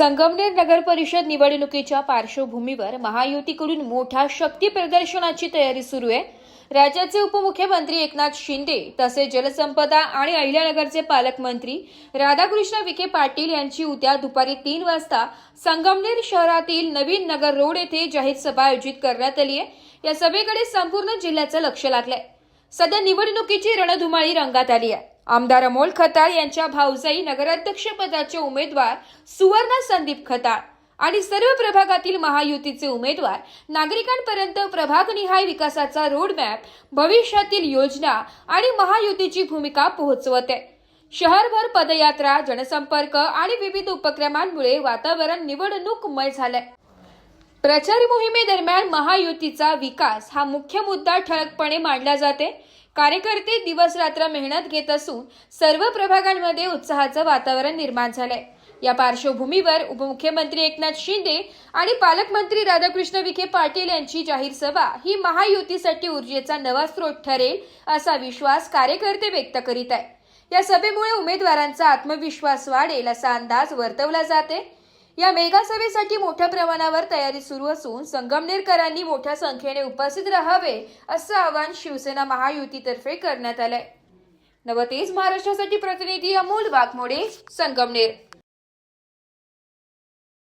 संगमनेर नगर परिषद निवडणुकीच्या पार्श्वभूमीवर महायुतीकडून मोठ्या शक्ती प्रदर्शनाची तयारी सुरू आहे. राज्याचे उपमुख्यमंत्री एकनाथ शिंदे तसेच जलसंपदा आणि अहिल्यानगरचे पालकमंत्री राधाकृष्ण विखे पाटील यांची उद्या दुपारी तीन वाजता संगमनेर शहरातील नवीन नगर रोड येथे जाहीर सभा आयोजित करण्यात आली आहे. या सभेकडे संपूर्ण जिल्ह्याचं लक्ष लागलंय. सध्या निवडणुकीची रणधुमाळी रंगात आली आहे. आमदार अमोल खताळ यांच्या भाऊजाई नगराध्यक्षपदाचे उमेदवार सुवर्ण संदीप खताळ आणि सर्व प्रभागातील महायुतीचे उमेदवार नागरिकांपर्यंत प्रभागनिहाय विकासाचा रोडमॅप भविष्यातील योजना आणि महायुतीची भूमिका पोहोचवत. आहे शहरभर पदयात्रा जनसंपर्क आणि विविध उपक्रमांमुळे वातावरण निवडणूकमय झालंय. प्रचार मोहिमेदरम्यान महायुतीचा विकास हा मुख्य मुद्दा ठळकपणे मांडला जाते. कार्यकर्ते दिवस रात्र मेहनत घेत असून सर्व प्रभागांमध्ये उत्साहाचं वातावरण निर्माण झालंय. या पार्श्वभूमीवर उपमुख्यमंत्री एकनाथ शिंदे आणि पालकमंत्री राधाकृष्ण विखे पाटील यांची जाहीर सभा ही महायुतीसाठी ऊर्जेचा नवा स्रोत ठरेल असा विश्वास कार्यकर्ते व्यक्त करीत आहे या सभेमुळे उमेदवारांचा आत्मविश्वास वाढेल असा अंदाज वर्तवला जाते. या मेगासभेसाठी मोठ्या प्रमाणावर तयारी सुरू असून संगमनेरकरांनी मोठ्या संख्येने उपस्थित राहावे असं आवाहन शिवसेना महायुतीतर्फे करण्यात आलंय. नवतेज महाराष्ट्रासाठी प्रतिनिधी अमोल वाघमोडे संगमनेर.